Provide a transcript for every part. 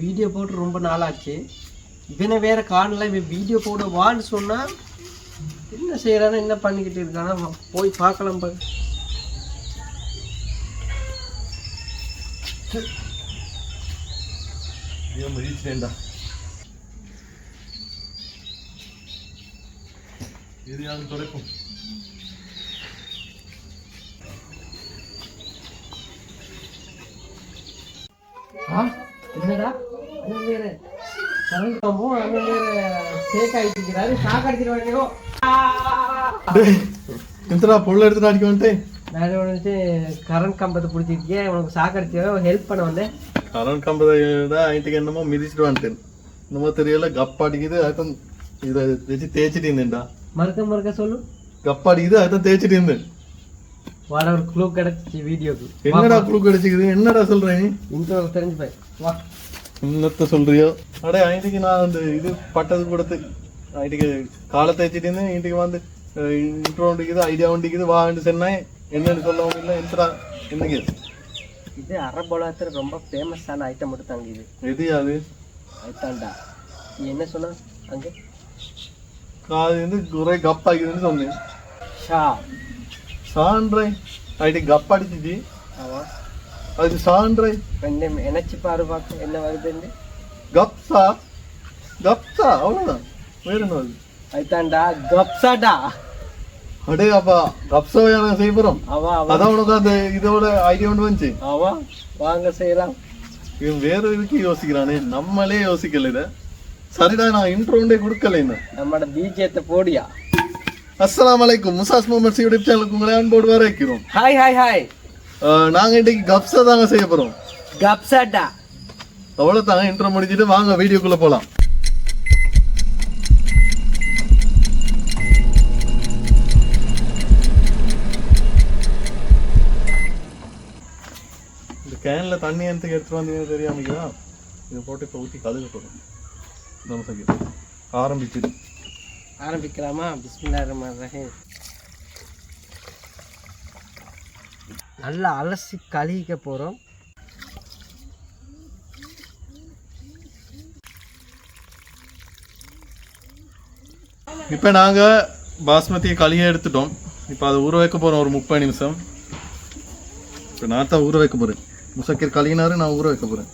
Video போட்டு ரொம்ப நாளாச்சு. இவனை வேற காணல இவன் வீடியோ போட வான்னு சொன்னா என்ன செய்யறானோ என்ன பண்ணிக்கிட்டு இருக்கானா போய் பார்க்கலாம் பாரு. துடைக்கும் ஆ என்னடா? வேற கலந்துட்டோமோ அண்ணன் வேற சேக் ஆகிட்டு சாக்கு அடிச்சிருவாங்க எந்தடா பொருள் எடுத்துட்டு அடிக்க வந்துட்டேன். நான் வந்துட்டு கரண்ட் கம்பத்தை பிடிச்சிருக்கேன் உனக்கு அடிச்சு ஹெல்ப் பண்ண வந்தேன். கரண்ட் கம்பத்தை ஐட்டுக்கு என்னமோ மிதிச்சிட்டு வந்துட்டேன். என்னமோ தெரியல கப்பாடிக்குது அதுதான் இதை வச்சு தேய்ச்சிட்டு இருந்தேன்டா. மறுக்க மறுக்க சொல்லு. கப்பாடிக்குது அதுதான் தேய்ச்சிட்டு இருந்தேன். வர ஒரு க்ளூ கிடச்சிச்சு வீடியோக்கு என்னடா குழு கிடைச்சிக்குது? என்னடா சொல்றேன்? இன்ட்ரோ தெரிஞ்சு போய் வா. என்னத்த சொல்றியோ? அடே ஐட்டுக்கு நான் அந்த இது பட்டது கொடுத்து ஐட்டுக்கு காலை தேய்ச்சிட்டு இருந்தேன் வீட்டுக்கு வந்து இன்ட்ரோ வண்டிக்குது ஐடியா வண்டிக்குது வான்னு சொன்னேன். என்னன்னு சொல்லவும் இல்லை என்னடா என்னங்க? இது அரபோலத்தில் ரொம்ப ஃபேமஸான ஐட்டம் மட்டும் தாங்க இது. எது அது? அதுதான்டா. நீ என்ன சொன்ன அங்கே? அது வந்து ஒரே கப்பாக்குதுன்னு சொன்னேன். ஷா. சான்றே ஐடி கப் அடிச்சிச்சு. ஆமா. அது சான்றே. ரெண்டு நினைச்சு பாரு பார்க்க என்ன வருதுன்னு கப்சா. கப்சா அவ்வளோதான் வேற என்ன அது அதுதான்டா கப்சாடா. அடே அப்பா கப்சாவை நான் செய்ய போகிறோம் அதான் உனக்கு அந்த இதோட ஐடியா ஒன்று வந்துச்சு. அவா வாங்க செய்யலாம். இவன் வேற இதுக்கு யோசிக்கிறானே நம்மளே யோசிக்கல இதை. சரிடா நான் இன்ட்ரோண்டே கொடுக்கல இன்னும். நம்மட பிஜேத்தை போடியா? அஸ்ஸலாமு அலைக்கும். முசாஸ் மூமெண்ட்ஸ் யூடியூப் சேனலுக்கு உங்களை அன்போடு வரவேற்கிறோம். ஹாய் ஹாய் ஹாய் அஹ், நாங்க இன்னைக்கு கப்சா தாங்க செய்ய போறோம். கப்சாடா அவ்வளோதாங்க இன்ட்ரோ முடிச்சிட்டு வாங்க வீடியோக்குள்ள போலாம். இந்த கேன்ல தண்ணி எனக்கு எடுத்துட்டு வந்தீங்க தெரியாமங்களா இதை போட்டு இப்போ ஊற்றி கழுக போடும் நமசகி ஆரம்பிச்சிடு. ஆரம்பிக்கலாமா? பிஸ்மில்லா ரஹ்மான் ரஹீம். நல்லா அலசி கழுகிக்க போகிறோம் இப்போ நாங்கள் பாஸ்மதி களியை எடுத்துட்டோம். இப்போ அதை ஊற வைக்க போகிறோம் ஒரு முப்பது நிமிஷம். இப்போ நான் தான் ஊற வைக்க போகிறேன் முசக்கீர் களியினாரு நான் ஊற வைக்க போகிறேன்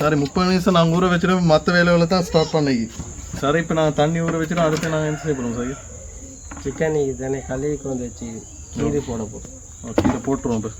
சரி முப்பது நிமிஷம் நாங்கள் ஊற வச்சுட்டு மற்ற வேலைகளை தான் ஸ்டார்ட் பண்ணிக்கு சரி இப்போ நான் தண்ணி ஊற வச்சுட்டு அடுத்து நாங்கள் என்ன செய்ய போகிறோம் சார்? சிக்கன் தானே கழுவிக்கு வந்து வச்சு கீரி போட போகிறோம் ஓகே இதை போட்டுருவோம் இப்போ.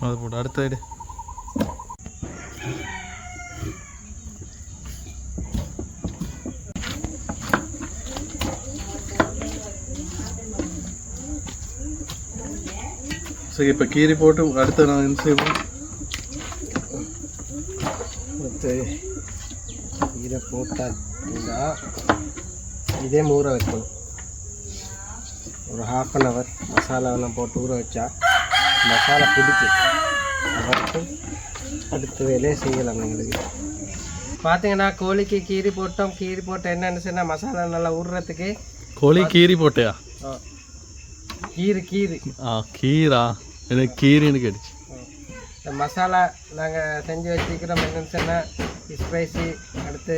அது போட்டு அடுத்த சரி இப்போ கீரி போட்டு அடுத்து நான் என்ன செய்வோம்? இதை போட்டால் இதே ஊற வைக்கணும். ஒரு ஹாஃப் அன் ஹவர் மசாலாவெல்லாம் போட்டு ஊற வச்சா மசாலா பிடிக்கும் அதற்கு அடுத்த வேலையை செய்யலாம் எங்களுக்கு. பார்த்தீங்கன்னா கோழிக்கு கீரி போட்டோம். கீரி போட்டு என்னென்னு சொன்னால் மசாலா நல்லா ஊறுறதுக்கு கோழி கீரி போட்டியா? கீரு கீரு ஆ கீரா? எனக்கு கீரின்னு கேட்டுச்சு. இந்த மசாலா நாங்கள் செஞ்சு வச்சுக்கிறோம் என்னன்னு சொன்னால் ஸ்பைசி அடுத்து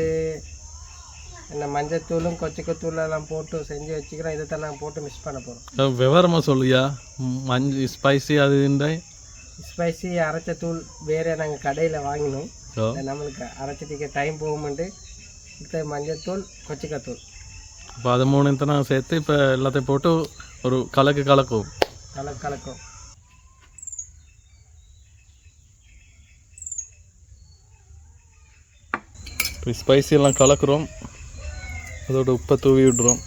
என்ன மஞ்சத்தூளும் கொச்சிக்கத்தூள் எல்லாம் போட்டு செஞ்சு வச்சுக்கிறோம். இதை தான் நாங்கள் போட்டு மிக்ஸ் பண்ண போகிறோம் விவரமாக சொல்லுயா மஞ்சள் ஸ்பைசி அது ஸ்பைசி அரைச்ச தூள் வேறு நாங்கள் கடையில் வாங்கினோம். நம்மளுக்கு அரைச்சதுக்கு டைம் போகும்போது அடுத்து மஞ்சத்தூள் கொச்சிக்கத்தூள். இப்போ அது மூணு நான் சேர்த்து இப்போ எல்லாத்தையும் போட்டு ஒரு கலக்கு கலக்கும். கலக்கு கலக்கும். இப்போ ஸ்பைசி எல்லாம் கலக்குறோம். அதோட உப்பை தூவி விடுறோம்.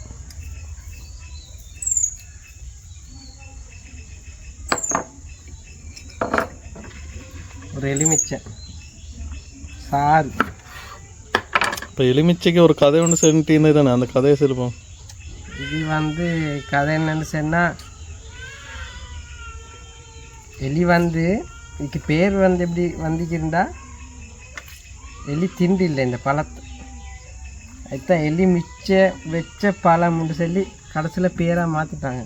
ஒரு எலுமிச்சை. சாறு. இப்போ எலுமிச்சைக்கு ஒரு கதை ஒன்று செஞ்சுட்டீங்க தானே அந்த கதையை சொல்லுப்போம் இது வந்து கதை என்னன்னு சொன்னால் எலி வந்து இதுக்கு பேர் வந்து எப்படி வந்துக்கிருந்தா எலி திண்டு இல்லை இந்த பழத்தை அதுதான் எலி மிச்ச வச்ச பழம்னு சொல்லி கடைசியில் பேராக மாற்றிட்டாங்க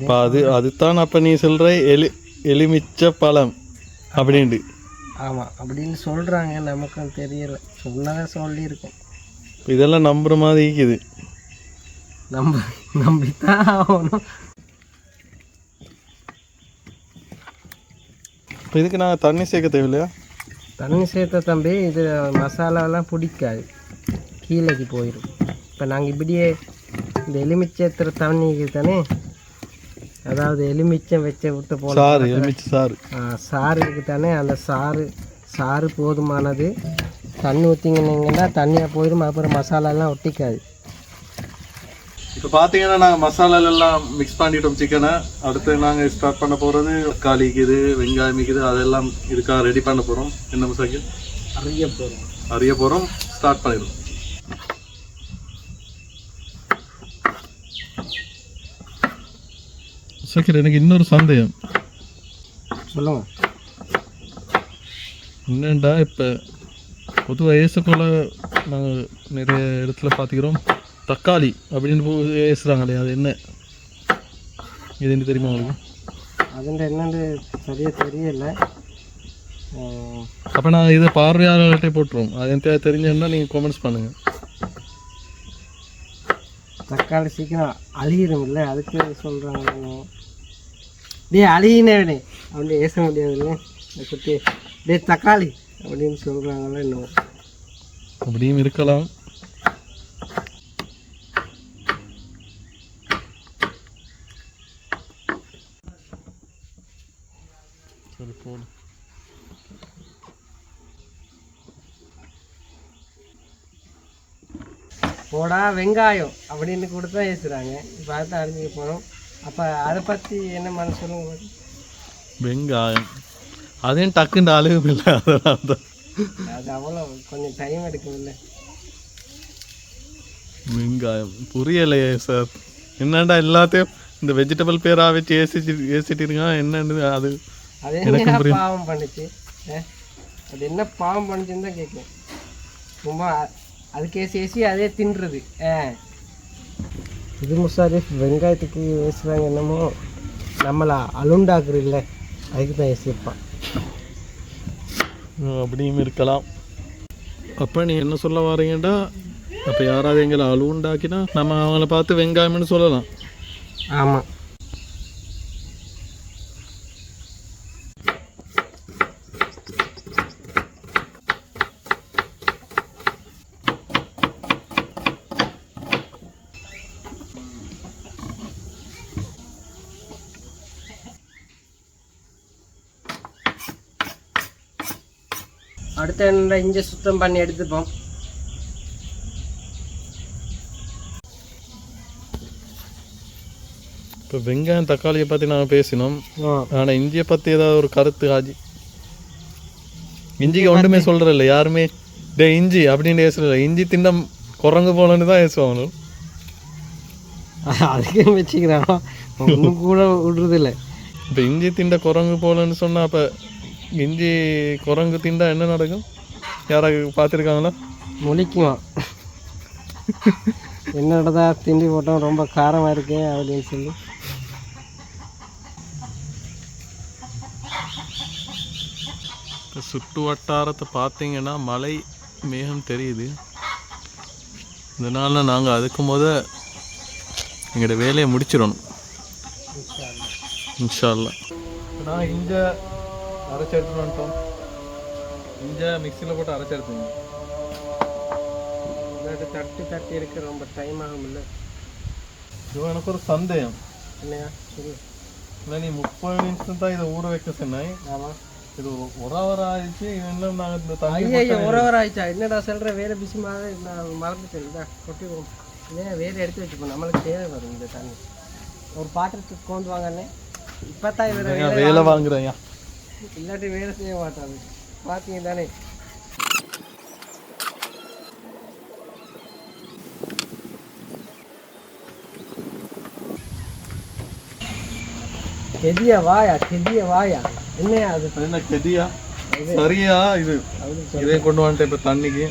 இப்போ அது அதுதான் அப்போ நீ சொல்கிற எலி எலுமிச்ச பழம் அப்படின்ட்டு ஆமாம் அப்படின்னு சொல்கிறாங்க நமக்கும் தெரியல. சொன்னதான் சொல்லியிருக்கோம். இதெல்லாம் நம்புற மாதிரி இருக்குது. நம்ப நம்பித்தான் ஆகணும். இப்போ இதுக்கு நான் தண்ணி சேர்க்க தேவையில்லையா? தண்ணி சேர்த்த தம்பி இது மசாலாவெல்லாம் பிடிக்காது. கீழேக்கு போயிடும் இப்போ நாங்கள் இப்படியே இந்த எலுமிச்சத்துற தண்ணிக்கு தானே அதாவது எலுமிச்சம் வச்ச விட்டு போன சாறு எலுமிச்சை சாறு. சாறு இருக்கு தானே அந்த சாறு சாறு போதுமானது. தண்ணி ஊற்றிங்கன்னா தண்ணியாக போயிடும் அப்புறம் மசாலாலாம் ஒட்டிக்காது. இப்போ பார்த்தீங்கன்னா நாங்கள் மசாலால எல்லாம் மிக்ஸ் பண்ணிட்டோம் சிக்கனை அடுத்து நாங்கள் ஸ்டார்ட் பண்ண போகிறது தக்காளி இருக்குது வெங்காயம் இருக்குது அதெல்லாம் இதுக்காக ரெடி பண்ண போகிறோம் என்ன மசாக்கி அறிய போதும் அறிய போகிறோம் ஸ்டார்ட் பண்ணிடுவோம். சக்கர் எனக்கு இன்னொரு சந்தேகம். சொல்லுங்க. என்னண்டா இப்போ? பொதுவாக ஏசக்கோல நாங்கள் நிறைய இடத்துல பார்த்துக்கிறோம் தக்காளி அப்படின்னு போ- ஏசுறாங்களே அது என்ன? இது என்ன தெரியுமா உங்களுக்கு? அதுன்ற என்னன்னு சரியாக தெரியல. அப்போ நான் இதை பார்வையாளர்கிட்ட போட்டுருவோம். அது எனக்கு தெரிஞ்சதுன்னா நீங்கள் கமெண்ட்ஸ் பண்ணுங்கள் தக்காளி சீக்கிரம் அழியிடும் இல்லை அதுக்கு சொல்கிறாங்க டேய் அழியினே அப்படி ஏச முடியாதுல்ல. குட்டி டேய் தக்காளி அப்படின்னு சொல்கிறாங்களே இன்னும் அப்படியும் இருக்கலாம் சரி போடு போடா வெங்காயம் அப்படின்னு கூட தான் ஏசுகிறாங்க இப்போ அதை அறிஞ்சிக்க போகிறோம் அப்போ அதை பற்றி என்ன மனசு சொல்லுங்க பாரு. வெங்காயம். அதையும் டக்குன்னு அழுகும் இல்லை தான். அது அவ்வளோ கொஞ்சம் டைம் எடுக்கும்ல. வெங்காயம். புரியலையே சார் என்னடா எல்லாத்தையும் இந்த வெஜிடபிள் பேராக வச்சு ஏசிச்சு ஏசிட்டு இருக்கான் என்னன்னு அது அது என்ன. பாவம் பண்ணுச்சு? அது என்ன பாவம் பண்ணுச்சுன்னு தான் கேட்கும் சும்மா அ- அதுக்கு ஏசி ஏசி அதே தின்றுது இது முசாரி வெங்காயத்துக்கு ஏசுறாங்க என்னமோ நம்மளை அலுண்டாக்குறது இல்லை அதுக்கு தான் ஏசிப்பான் ம், அப்படியும் இருக்கலாம் அப்போ நீ என்ன சொல்ல வரீங்கடா அப்போ யாராவது எங்களை அழுவுண்டாக்கினா நம்ம அவங்கள பார்த்து வெங்காயம்னு சொல்லலாம் ஆமாம் என்ன இஞ்சி சுத்தம் பண்ணி எடுத்துப்போம். இப்போ வெங்காயம் தக்காளியை பற்றி நாங்கள் பேசினோம். ஆனால் இஞ்சியை பற்றி ஏதாவது ஒரு கருத்து ஆஜி. இஞ்சிக்கு ஒன்றுமே சொல்கிறதில்ல யாருமே. டே இஞ்சி அப்படின்னு பேசுறதில்ல. இஞ்சி திண்டம் குரங்கு போலன்னு தான் பேசுவாங்க அதுக்கே வச்சுக்கிறான் ஒன்றும் கூட விடுறதில்ல. இப்போ இஞ்சி திண்ட குரங்கு போலன்னு சொன்னால் அப்போ இஞ்சி குரங்கு திண்டா என்ன நடக்கும்? யாராவது பார்த்துருக்காங்களா? முழிக்குவான் என்னடா திண்டி போட்டோம் ரொம்ப காரமாக இருக்கே அப்படின்னு சொல்லி. சுற்று வட்டாரத்தை பார்த்தீங்கன்னா மலை மேகம் தெரியுது. இதனால நாங்கள் அதுக்கு முத எங்களோட வேலையை முடிச்சிடணும். இன்ஷா அல்லா நான் இஞ்ச அரைச்சி எடுத்துட்டு வந்துட்டோம். இஞ்ச மிக்சியில் போட்டு அரைச்சி எடுத்துங்க. தட்டி தட்டி எடுக்க ரொம்ப டைம் ஆகும்ல. இது எனக்கு ஒரு சந்தேகம். என்னையா சொல்லு. இல்லை நீ முப்பது நிமிஷம் தான் இதை ஊற வைக்க சொன்னாய் ஆமாம் இது ஹவர் ஆயிடுச்சு இன்னும் நாங்கள் இந்த தண்ணி ஐயா உறவர் ஆயிடுச்சா என்னடா சொல்கிற வேலை பிஸி மாதிரி நான் மறந்துட்டேன் இந்த கொட்டிடுவோம் ஏன் வேலை எடுத்து வச்சுப்போம் நம்மளுக்கு தேவை வரும் இந்த தண்ணி. ஒரு பாத்திரத்துக்கு கொண்டு வாங்கண்ணே. இப்போ தான் இவரை வேலை வாங்குறேன் இல்லாட்டி வேலை செய்ய மாட்டாங்க. பார்த்தீங்க தானே கெதிய வாயா கெதிய வாயா? என்னையா அது? என்ன கெதியா? சரியா இது? இதே கொண்டு வந்துட்டேன் இப்போ தண்ணிக்கு.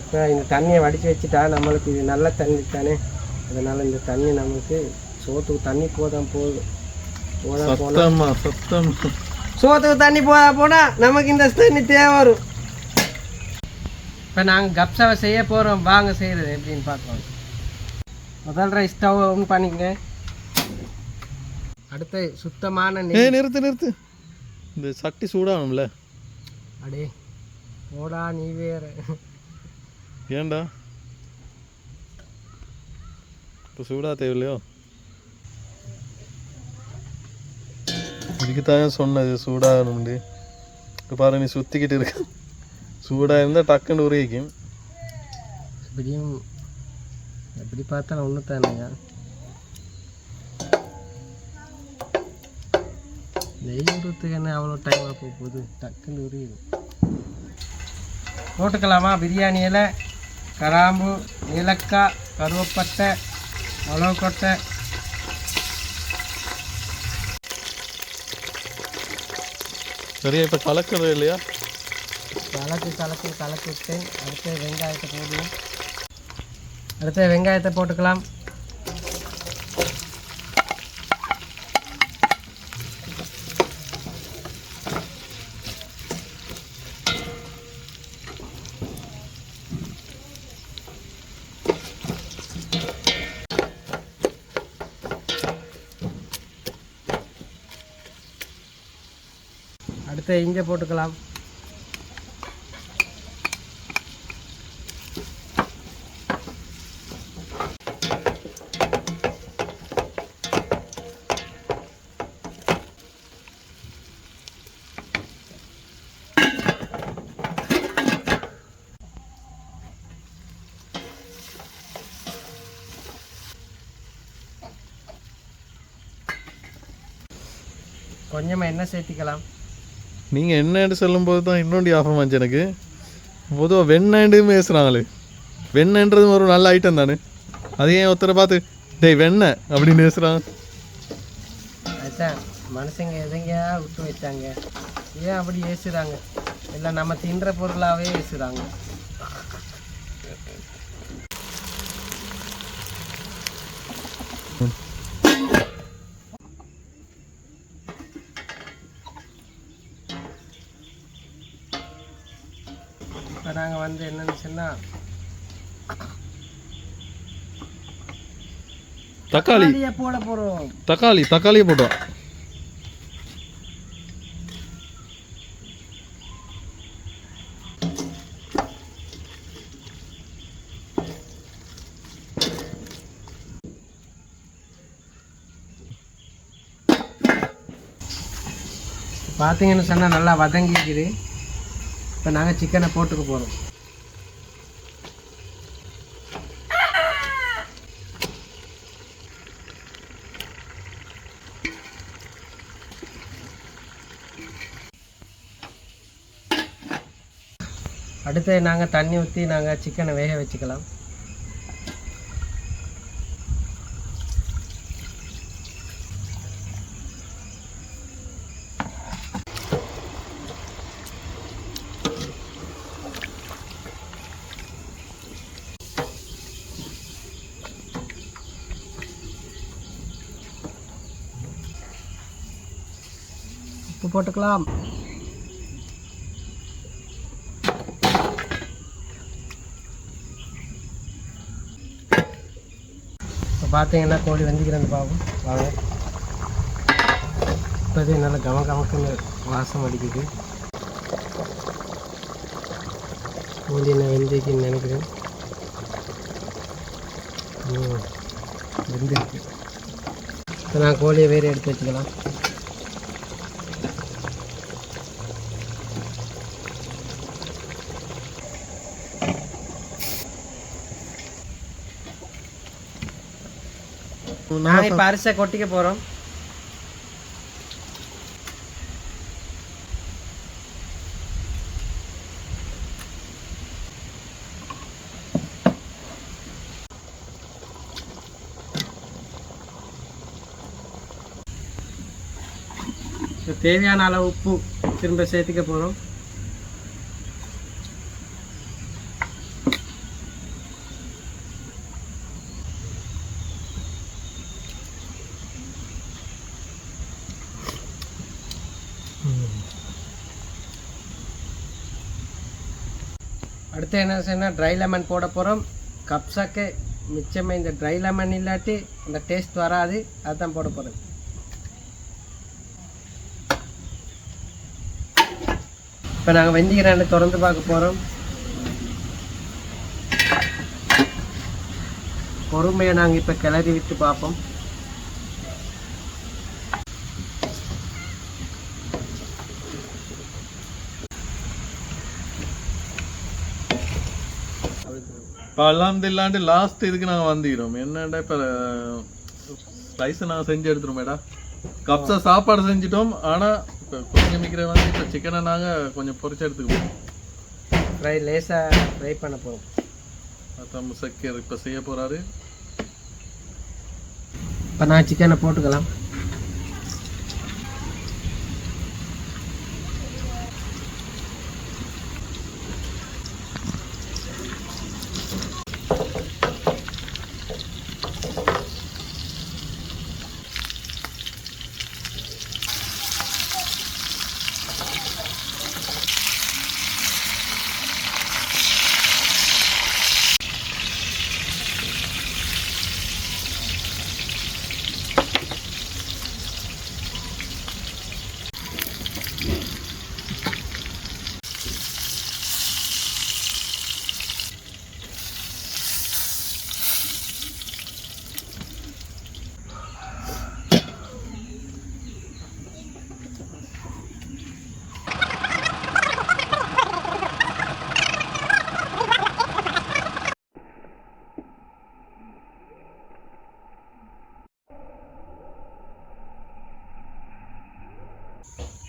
இப்போ இந்த தண்ணியை வடித்து வச்சுட்டா நம்மளுக்கு இது நல்ல தண்ணி தானே? அதனால் இந்த தண்ணி நமக்கு சோத்துக்கு தண்ணி போதான் போதும் போதான் போனால் சத்தமா சத்தம். சோத்துக்கு தண்ணி போதா போனால் நமக்கு இந்த தண்ணி தேவை வரும். இப்போ நாங்கள் கப்சாவை செய்ய போகிறோம் வாங்க செய்கிறது எப்படின்னு பார்க்கலாம். முதல் ரைஸ் ஸ்டவ் ஆன் பண்ணிக்கங்க. அடுத்து சுத்தமான ஏ நெய் நிறுத்து நிறுத்து. இந்த சட்டி சூடாகணும்ல அடே போடா நீ வேற. ஏன்டா? இப்போ சூடா தேவையில்லையோ? இதுக்கு தான் சொன்னது சூடாகணும்னு. இப்போ பாரு நீ சுற்றிக்கிட்டு இருக்க. சூடாக இருந்தால் டக்குன்னு உருகிக்கும். எப்படியும் எப்படி பார்த்தா ஒன்று தானேங்க நெய் என்ன அவ்வளோ டைம் போக போகுது? டக்குன்னு உரியுது போட்டுக்கலாமா? பிரியாணியில் கராம்பு ஏலக்காய் கருவேப்பட்டை மிளகுக்கொட்டை சரியா இப்போ கலக்கிறது இல்லையா? கலக்கு கலக்கு கலக்கி விட்டேன் அடுத்து வெங்காயத்தை போடுவோம். அடுத்து வெங்காயத்தை போட்டுக்கலாம். அடுத்து இஞ்சி போட்டுக்கலாம். கொஞ்சமாக என்ன சேர்த்திக்கலாம். நீங்கள் என்னன்னு சொல்லும்போது தான் இன்னொன்று ஞாபகம் வந்துச்சு எனக்கு. பொதுவாக வெண்ணெண்டு பேசுகிறாங்களே வெண்ணென்றதும் ஒரு நல்ல ஐட்டம் தானே. அது ஏன் ஒருத்தரை பார்த்து டேய் வெண்ணெய் அப்படின்னு பேசுகிறான் மனுஷங்க எதைங்க விட்டு வச்சாங்க ஏன் அப்படி ஏசுறாங்க இல்லை நம்ம தின்ற பொருளாகவே ஏசுறாங்க நாங்கள் வந்து என்னன்னு சொன்னால் தக்காளி. போட போகிறோம் தக்காளி தக்காளியை போட்டோம். பார்த்தீங்கன்னு சொன்னால் நல்லா வதங்கிக்குது. இப்போ நாங்கள் சிக்கனை போட்டுக்க போகிறோம் அடுத்து நாங்கள் தண்ணி ஊற்றி நாங்கள் சிக்கனை வேக வச்சுக்கலாம். உப்பு போட்டுக்கலாம். இப்போ பார்த்தீங்கன்னா கோழி வெந்திக்கிறது பாவம் வாங்க. இப்போதே நல்லா கம கமக்குன்னு வாசம் அடிக்குது. கோழி நான் வெந்திக்குன்னு நினைக்கிறேன். வெந்திருக்கு. இப்போ நான் கோழியை வேறு எடுத்து வச்சுக்கலாம். நான் இப்போ அரிசியை கொட்டிக்க போகிறோம் தேவையான அளவு உப்பு திரும்ப சேர்த்துக்க போகிறோம் அடுத்து என்ன செய்யணும் ட்ரை லெமன் போட போகிறோம் கப்ஸாக்கு மிச்சமாக இந்த ட்ரை லெமன் இல்லாட்டி அந்த டேஸ்ட் வராது. அதுதான் போட போகிறோம் இப்போ நாங்கள் வெந்திக்கிறாண்டு திறந்து பார்க்க போகிறோம் பொறுமையை நாங்கள் இப்போ கிளறி விட்டு பார்ப்போம். இப்போ அல்ஹம்துலில்லாண்டு லாஸ்ட் இதுக்கு நாங்கள் வந்துக்கிறோம் என்னடா இப்போ ஸ்லைஸை நாங்கள் செஞ்சு எடுத்துருமேடா கப்ஸா சாப்பாடு செஞ்சிட்டோம். ஆனால் இப்போ கொஞ்சம் மிக்கிற வந்து இப்போ சிக்கனை நாங்கள் கொஞ்சம் பொரிச்சு எடுத்துக்குவோம். ஃப்ரை லேசாக ஃப்ரை பண்ண போகிறோம் அதான் முசக்கர் இப்போ செய்ய போகிறாரு இப்போ நான் சிக்கனை போட்டுக்கலாம்.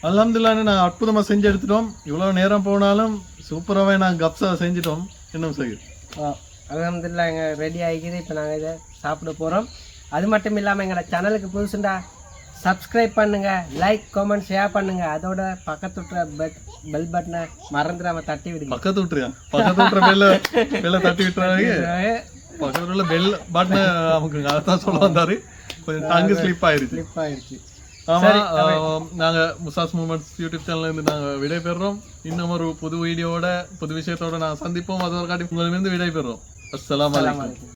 அல்ஹம்துலில்லாஹ்னு நான் அற்புதமாக செஞ்சு எடுத்துட்டோம். இவ்வளோ நேரம் போனாலும் சூப்பராகவே நான் கப்ஸா செஞ்சிட்டோம். இன்னும் செய்யும் அலமதுல்லா எங்கள் ரெடி ஆகிக்குது. இப்போ நாங்கள் இதை சாப்பிட போகிறோம் அது மட்டும் இல்லாமல் எங்களோட சேனலுக்கு புதுசுண்டா சப்ஸ்கிரைப் பண்ணுங்க. லைக் காமெண்ட் ஷேர் பண்ணுங்க. அதோட பக்கத்துட்ற பெட் பெல் பட்டனை மறந்துடாம தட்டி விடுங்க. பக்கத்து விட்டுறியா பக்கத்து விட்டுற பெல்ல பெல்ல தட்டி விட்டுறாங்க பக்கத்துல பெல் பட்டன் நமக்கு அதான் சொல்ல வந்தாரு. கொஞ்சம் டங்கு ஸ்லிப் ஆயிருச்சு. ஸ்லிப் ஆயிடுச்சு ஆமா ஆஹ், நாங்க முசாஸ் மூமெண்ட்ஸ் யூடியூப் சேனல்ல இருந்து நாங்க விடை பெறுறோம் இன்னும் ஒரு புது வீடியோவோட புது விஷயத்தோட நான் சந்திப்போம். அதோட காட்டி உங்களிடம் விடை பெறுறோம் அஸ்ஸலாமு அலைக்கும். வலைக்கும்